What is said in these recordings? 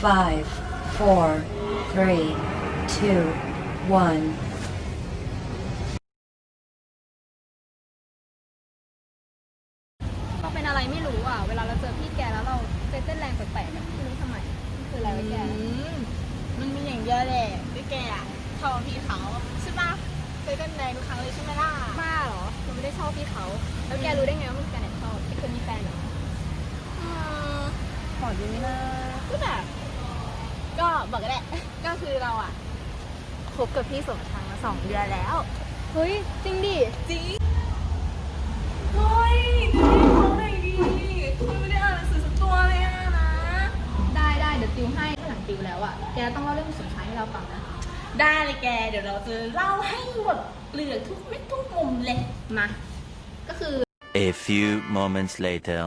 Five, four, three, two, one. เราเป็นอะไรไม่รู้อะ เวลาเราเจอพี่แกแล้วเราใจเต้นแรงแปลกๆอะไม่รู้ทำไมมันคืออะไรวะแก มันมีอย่างเดียวแหละพี่แกอะชอบพี่เขาใช่ปะเคยกันแดงทุกครั้งเลยใช่ไหมล่ะบ้าเหรอเราไม่ได้ชอบพี่เขา แล้วแกรู้ได้ไงว่ามันแกไหนชอบไม่เคยมีแฟนเหรออืมขอดูนะก็แบบ ก็บอกก็ได้ ก็คือเราอะคบกับพี่สมชายมาสองเดือนแล้ว เฮ้ย จริงดิ จริง เฮ้ยดูให้เขาหน่อยดิคุณไม่ได้อ่านหนังสือสักตัวเลยอะนะ ได้ได้เดี๋ยวติวให้ถ้าหลังติวแล้วอะ แกต้องเล่าเรื่องสมชายให้เราฟังนะ ได้เลยแก เดี๋ยวเราจะเล่าให้หมดเปลือกทุกเม็ดทุกมุมเลย มา ก็คือ A few moments later.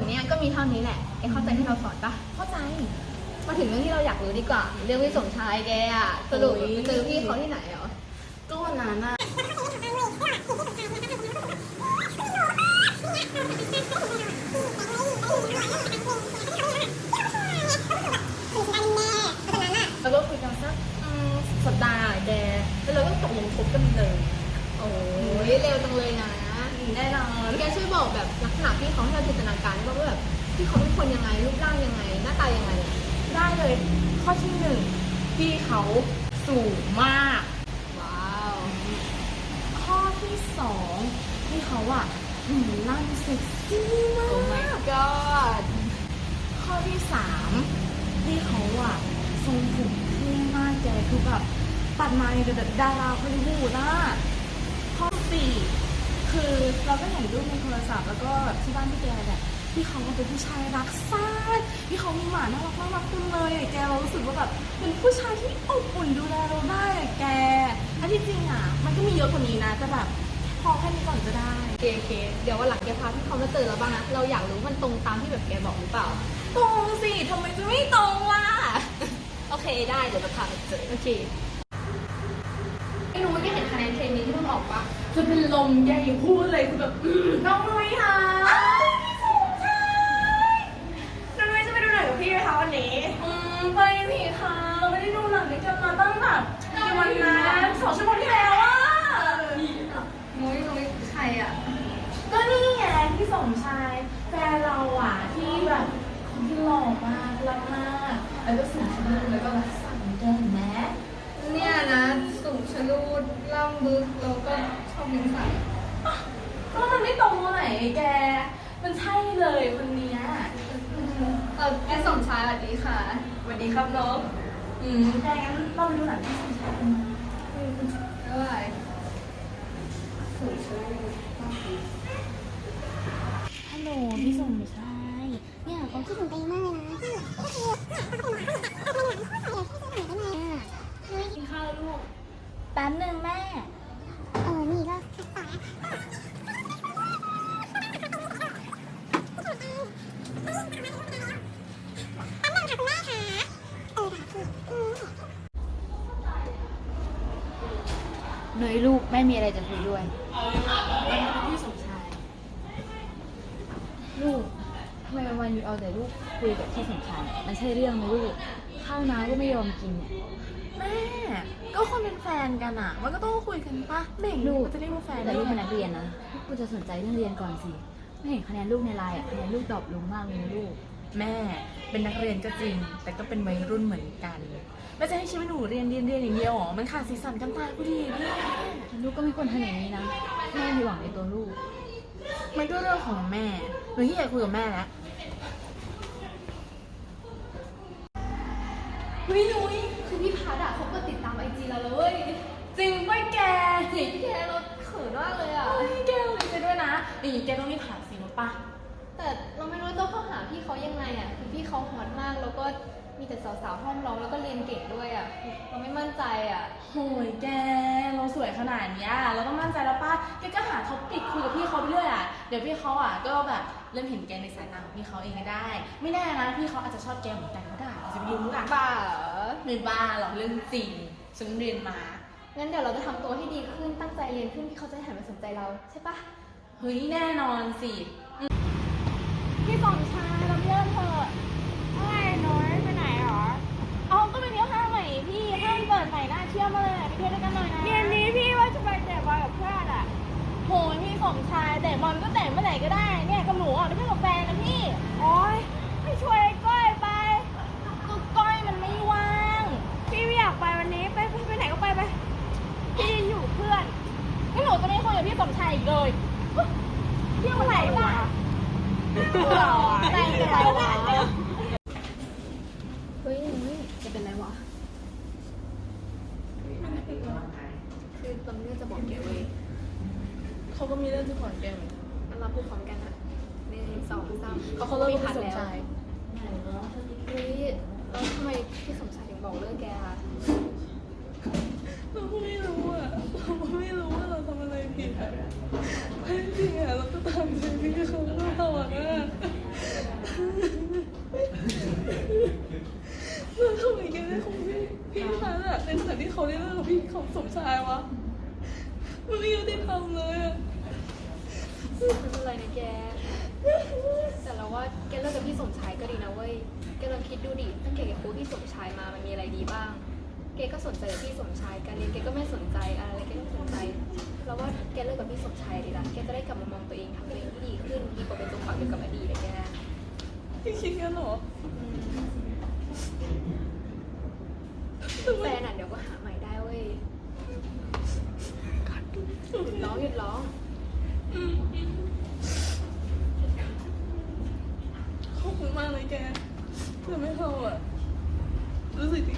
อันเนี้ยก็มีเท่านี้แหละแกเข้าใจที่เราสอนปะเข้าใจ มาถึงเรื่องที่เราอยากรู้ดีกว่า เรื่องพี่สมชายแกอะสรุปไปเจอพี่เขาที่ไหนเหรอก็วันนั้นอะแล้วก็คุยกันสักอืมสัปดาห์อะแกแล้วเราก็ตกลงคบกันเลย โอ้ยเร็วจังเลยนะแน่นอนแกช่วยบอกแบบลักษณะพี่เขาให้เราจินตนาการได้ป่ะว่าแบบพี่เขาเป็นคนยังไงรูปร่างยังไง หน้าตายังไงอะ ได้เลย ข้อที่หนึ่งพี่เขาสูงมาก ว้าว ข้อที่สองพี่เขาอะหืมร่างเซ็กซี่มาโอ้ my ก god ข้อที่สามพี่เขาอะทรงผมเท่มากแกคือแบบตัดมาในแบบดาราฮอลลีวูดนะข้อสี่คือเราก็เห็นรูปในโทรศัพท์แล้วก็แบบที่บ้านพี่แกแบบ พี่เขาเป็นผู้ชายรักซ่านพี่เขามีหมาน่ารักมากๆคุณเลยอะแกเรารู้สึกว่าแบบเป็นผู้ชายที่อบอุ่นดูแลเราได้อะแกอันที่จริงอะมันก็มีเยอะกว่านี้นะแต่แบบพอแค่นี้ก่อนก็ได้โอเคโอเคเดี๋ยววันหลังแกพาพี่เขามาเจอเราบ้างนะเราอยากรู้มันตรงตามที่แบบแกบอกหรือเปล่าตรงสิทำไมจะไม่ตรงล่ะโอเคได้เดี๋ยวเราพาไปเจอโอเคไม่รู้ว่าแกเห็นคะแนนเทรนนี้ที่เพิ่งออกปะจะเป็นลมใหญ่พูดเลยคือแบบอื้อน้องนุ้ยค่ะ นนะสองชั่วโมงที่แล้วอะนุ้ยนุ้ยใครอะ ก็นี่ไงพี่สมชายแฟนเราอะที่แบบคนที่หล่อมากรักมากแล้วก็สูงชะลูดแล้วก็แบบสั่งแกเห็นไหมเนี่ยนะสูงชะลูดล่ำบึกแล้วก็ชอบลิ้นสันก็มันไม่ตรงตรงไหนแก มันใช่เลยคนเนี้ยเออพี่สมชายสวัสดีค่ะสวัสดีครับน้อง อืมแกงั้นเราไปดูหนังที่สมชายกันไหม บ๊ายบายสูงชะลูด ฮัลโหลพี่สมชายเนี่ยผมคิดถึงตัวเองมากเลยนะที่ไหนไปไหนกินข้าวลูกแป๊บหนึ่งแม่ เออ นี่ก็ต่อ เออคืออืมเนยลูกแม่มีอะไรจะคุยด้วย พี่สมชายลูกทำไมวันๆอยู่เอาแต่ลูกคุยกับพี่สมชายมันใช่เรื่องไหมลูกข้าวน้ำก็ไม่ยอมกินเนี่ย แม่ ก็คนเป็นแฟนกันอะ มันก็ต้องคุยกันปะเด็กลูกจะเรียกว่าแฟนแต่ได้ลูกไงเป็นนักเรียนนะลูกจะสนใจเรื่องเรียนก่อนสิ ไม่เห็นคะแนนลูกในไลน์อะคะแนนลูกดรอปลงมากเลยนะลูก แม่เป็นนักเรียนก็จริง แต่ก็เป็นวัยรุ่นเหมือนกันแม่จะให้ชีวิตหนูเรียนเรียนเรียนอย่างเดียวเหรอมันขาดสีสันกันตายกูดีพี่ลูกก็ไม่ควรทำอย่างนี้นะแม่มีหวังในตัวลูก มันก็เรื่องของแม่หนูที่อยากคุยกับแม่แล้วเฮ้ยนุ้ยคือพี่พัดอะเขาก็ติดตามไอจีเราเลย จริงป่ะแกจริงแกเราเขินมากเลยอะเฮ้ยแกต้องดีใจด้วยนะอย่างนี้แกต้องรีบหาสิมาปะแต่เราไม่รู้จะเข้าหาพี่เขายังไง แต่สาวๆห้อมล้อมแล้วก็เรียนเก่งด้วยอะเราไม่มั่นใจอะโหยแกเราสวยขนาดเนี้ยเราต้องมั่นใจแล้วป้าแกก็หาท็อปปิกคุยกับพี่เขาไปเรื่อยอะเดี๋ยวพี่เขาอะก็แบบเริ่มเห็นแกในสายตาของพี่เขาเองก็ได้ ไม่แน่นะพี่เขาอาจจะชอบแกเหมือนกันก็ได้จะไปรู้ล่ะบ้าเหรอไม่บ้าหรอกเรื่องจริงฉันเรียนมางั้นเดี๋ยวเราจะทำตัวให้ดีขึ้นตั้งใจเรียนขึ้นที่เขาจะหันมาสนใจเราใช่ปะเฮ้ยแน่นอนสิ พี่สมชายเราเลิกเถอะเมื่อไหร่น้อยไปไหนหรอ อะไรเป็นไรวะเฮ้ยเฮ้ยจะเป็นไรวะ คือตอนนี้จะบอกแกเว้ยเขาก็มีเรื่องที่ขอนแก่นมันรับพูดพร้อมกันอะหนึ่งสองสามเขาเขาเลิกมีกับพัดพี่สมแล้วชายเฮ้ยแล้วทำไมพี่สมชายถึงบอกเลิกแกอะเราก็ไม่รู้อะเราก็ไม่รู้ว่าเราทำอะไรผิดอ่จริงอะเราก็ตามใจพี่เขาตลอดนะแล้วทำ ไมแกได้ของพี่พี่พันอะในขณะที่เขาได้เลิกกับพี่เขาสมชายวะมันไม่ยุติธรรมเลยอะไม่เป็นไรนะแก แต่เราว่าแกเลิกกับพี่สมชายก็ดีนะเว้ย แกลองคิดดูดิ ตั้งแกกับคบพี่สมชายมามันมีอะไรดีบ้าง แกก็สนใจกับพี่สมชาย การเรียนแกก็ไม่สนใจอะไรแกก็ไม่สนใจ เราว่าแกเลิกกับพี่สมชายดีละแกจะได้กลับมามองตัวเองทำตัวเองที่ดีขึ้นดีกว่าเป็นตัวฝักอยู่กับอดีตอะแกพี่คิดกันเหรอ แฟนอะเดี๋ยวก็หาใหม่ได้เว้ยหยุดร้องหยุดร้องขอบคุณมากเลยแกเธอไม่เข้าอะ รู้สึกดี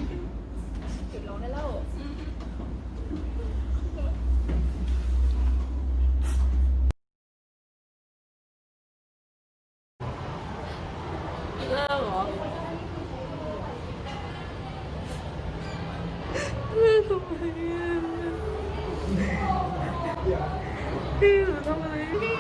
หยุดร้องได้แล้ว เลิกเหรอเลิก ทำไมอะพี่หนูทำอะไร พี่